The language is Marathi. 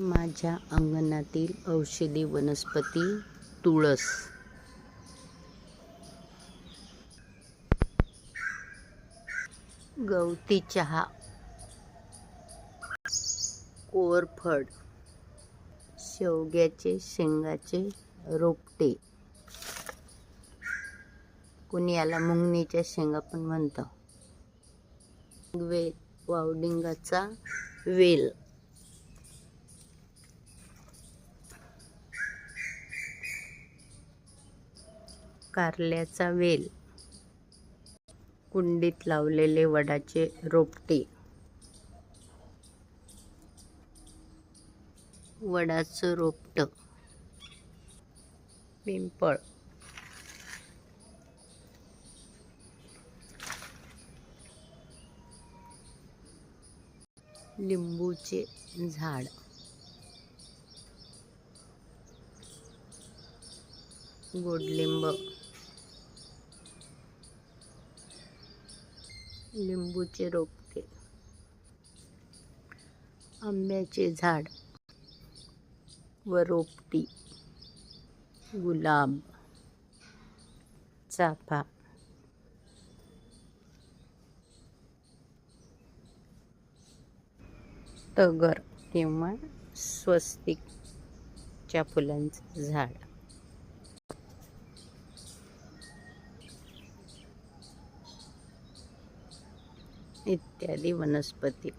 माझ्या अंगणातील औषधी वनस्पती तुळस. गवती चहा. कोरफड. शेवग्याचे शेंगाचे रोपटे. कोणी याला मुंगणीच्या शेंगा पण म्हणतं. वेल. वावडिंगाचा वेल. कारल्याचा वेल. कुंडीत लावलेले वडाचे रोपटे. वडाचं रोपट. पिंपळ. लिंबूचे झाड. गोडलिंब. लिंबूचे रोपटे. आंब्याचे झाड व रोपटी. गुलाब. चाफा. तगर किंवा स्वस्तिकच्या फुलांचं झाड. इत्यादी वनस्पती.